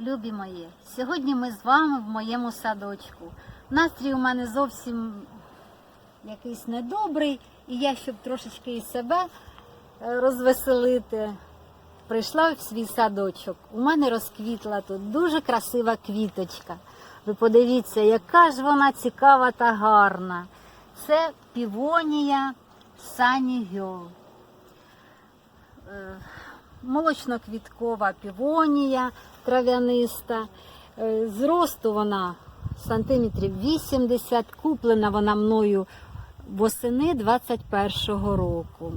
Любі мої, сьогодні ми з вами в моєму садочку. Настрій у мене зовсім якийсь недобрий, і я, щоб трошечки і себе е, розвеселити, прийшла в свій садочок. У мене розквітла тут дуже красива квіточка. Ви подивіться, яка ж вона цікава та гарна. Це півонія Сані Гьол. Е, молочно-квіткова півонія трав'яниста. Е, Зросту вона сантиметрів 80, куплена вона мною восени 21-го року.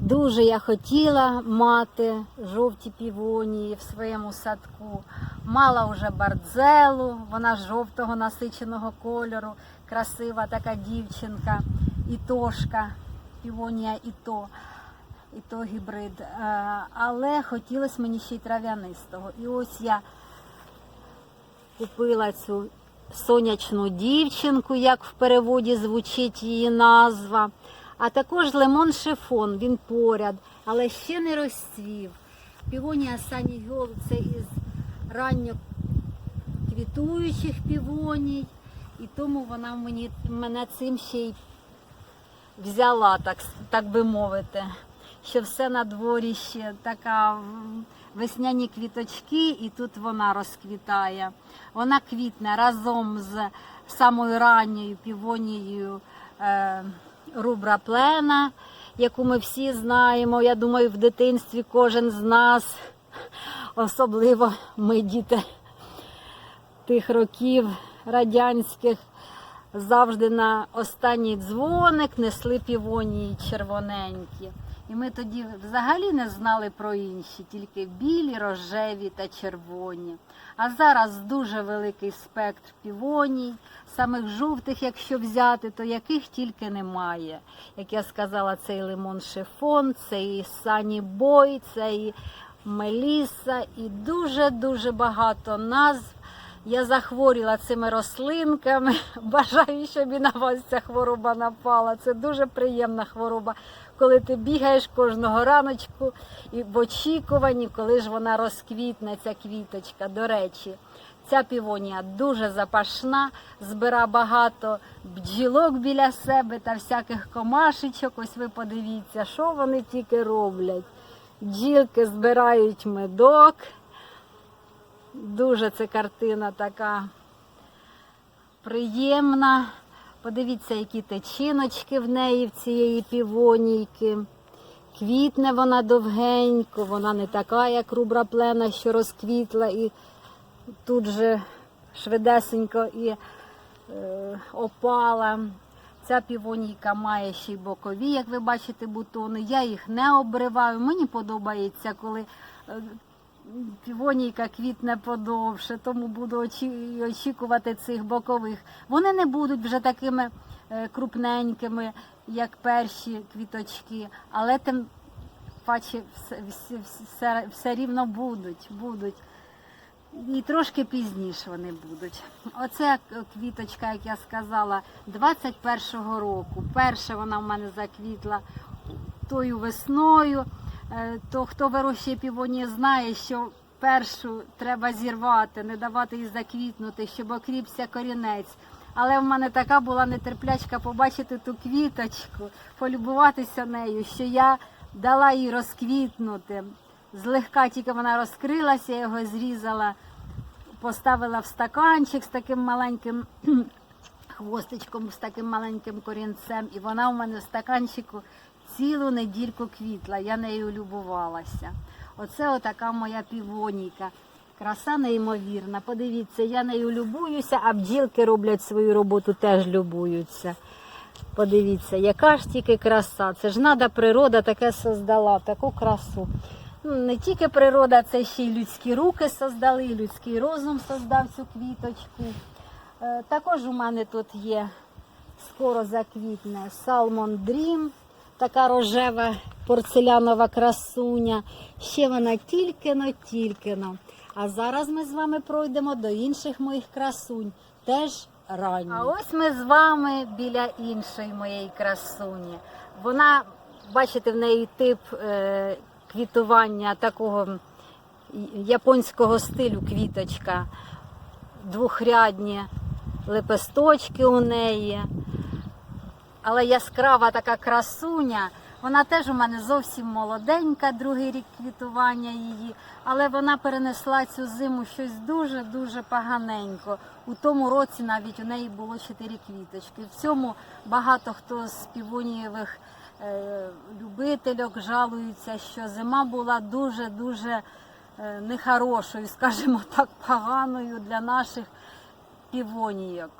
Дуже я хотіла мати жовті півонії в своєму садку. Мала вже бардзелу, вона жовтого насиченого кольору, красива така дівчинка, і тошка, півонія і то і то гібрид. Е, Але хотілося мені ще й трав'янистого. І ось я купила цю сонячну дівчинку, як в переводі звучить її назва. А також лимон шифон, він поряд, але ще не розцвів. Півонія Сані Гьол це із ранньо квітуючих півоній, і тому вона мені, мене цим ще й взяла, так, так би мовити, що все на дворі ще така весняні квіточки, і тут вона розквітає. Вона квітне разом з самою ранньою півонією е, рубра плена, яку ми всі знаємо. Я думаю, в дитинстві кожен з нас, особливо ми діти тих років радянських, завжди на останній дзвоник несли півонії червоненькі. І ми тоді взагалі не знали про інші, тільки білі, рожеві та червоні. А зараз дуже великий спектр півоній, самих жовтих, якщо взяти, то яких тільки немає. Як я сказала, це і лимон шифон, це і сані бой, це меліса, і дуже-дуже багато назв. Я захворіла цими рослинками. Бажаю, щоб і на вас ця хвороба напала. Це дуже приємна хвороба, коли ти бігаєш кожного раночку і в очікуванні, коли ж вона розквітне, ця квіточка. До речі, ця півонія дуже запашна, збира багато бджілок біля себе та всяких комашечок. Ось ви подивіться, що вони тільки роблять. Бджілки збирають медок. Дуже це картина така приємна. Подивіться, які течіночки в неї, в цієї півонійки. Квітне вона довгенько, вона не така, як рубра плена, що розквітла і тут же швидесенько і е, опала. Ця півонійка має ще й бокові, як ви бачите, бутони. Я їх не обриваю. Мені подобається, коли е, півонійка квітне подовше, тому буду очікувати цих бокових. Вони не будуть вже такими е, крупненькими, як перші квіточки, але тим паче все, все, все, рівно будуть. будуть. І трошки пізніше вони будуть. Оце квіточка, як я сказала, 21-го року. Перша вона в мене заквітла тою весною. Е, То хто вирощує півоні, знає, що першу треба зірвати, не давати їй заквітнути, щоб окріпся корінець. Але в мене така була нетерплячка побачити ту квіточку, полюбуватися нею, що я дала їй розквітнути. Злегка тільки вона розкрилася, я його зрізала, поставила в стаканчик з таким маленьким хвостичком, з таким маленьким корінцем. І вона у мене в стаканчику цілу недільку квітла. Я нею любувалася. Оце отака моя півонійка. Краса неймовірна. Подивіться, я нею любуюся, а бджілки роблять свою роботу, теж любуються. Подивіться, яка ж тільки краса. Це ж нада природа таке создала, таку красу. Ну, Не тільки природа, це ще й людські руки создали, і людський розум создав цю квіточку. Е, Також у мене тут є скоро заквітне Salmon Dream, така рожева порцелянова красуня. Ще вона тільки-но, тільки-но. А зараз ми з вами пройдемо до інших моїх красунь, теж ранні. А ось ми з вами біля іншої моєї красуні. Вона, бачите, в неї тип е, квітування такого японського стилю квіточка. Двохрядні лепесточки у неї. Але яскрава така красуня. Вона теж у мене зовсім молоденька, другий рік квітування її, але вона перенесла цю зиму щось дуже-дуже поганенько. У тому році навіть у неї було чотири квіточки. В цьому багато хто з півонієвих е, любительок жалуються, що зима була дуже-дуже е, нехорошою, скажімо так, поганою для наших півонійок.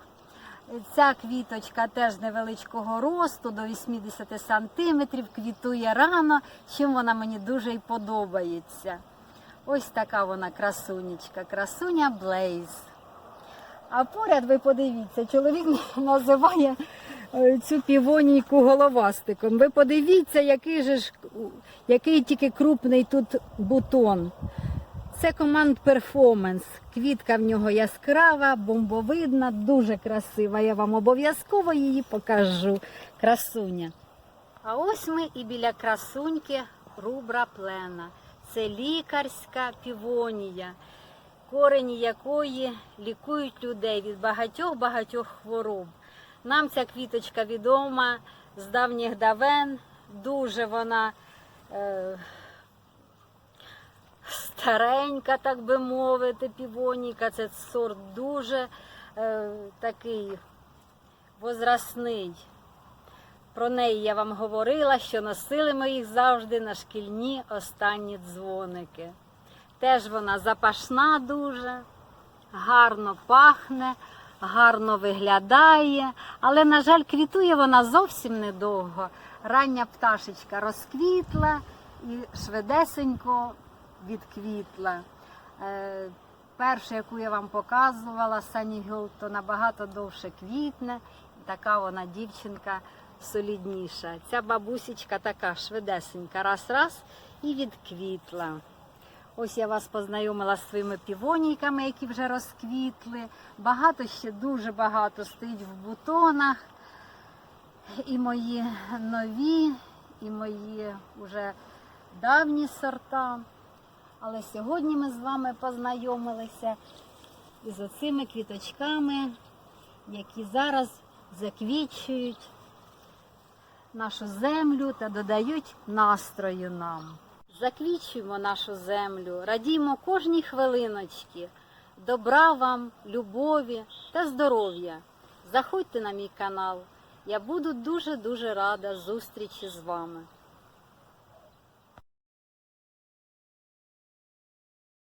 Ця квіточка теж невеличкого росту, до 80 сантиметрів, квітує рано, чим вона мені дуже і подобається. Ось така вона красунечка, красуня Блейз. А поряд ви подивіться, чоловік називає е, цю півонійку головастиком. Ви подивіться, який же ж який тільки крупний тут бутон. Це команд перформанс. Квітка в нього яскрава, бомбовидна, дуже красива. Я вам обов'язково її покажу. Красуня. А ось ми і біля красуньки рубра плена. Це лікарська півонія, корені якої лікують людей від багатьох-багатьох хвороб. Нам ця квіточка відома з давніх давен. Дуже вона. Е, старенька, так би мовити, півоніка. Це сорт дуже е, такий возрастний. Про неї я вам говорила, що носили ми їх завжди на шкільні останні дзвоники. Теж вона запашна дуже, гарно пахне, гарно виглядає, але, на жаль, квітує вона зовсім недовго. Рання пташечка розквітла і швидесенько відквітла. Е, Перша, яку я вам показувала, Girl, то набагато довше квітне. Така вона дівчинка солідніша. Ця бабусечка така швидесенька, раз-раз і відквітла. Ось я вас познайомила з своїми півонійками, які вже розквітли. Багато ще дуже багато стоїть в бутонах. І мої нові, і мої вже давні сорта. Але сьогодні ми з вами познайомилися із оцими квіточками, які зараз заквічують нашу землю та додають настрою нам. Заквічуємо нашу землю, радімо кожній хвилиночці, добра вам, любові та здоров'я. Заходьте на мій канал. Я буду дуже-дуже рада зустрічі з вами.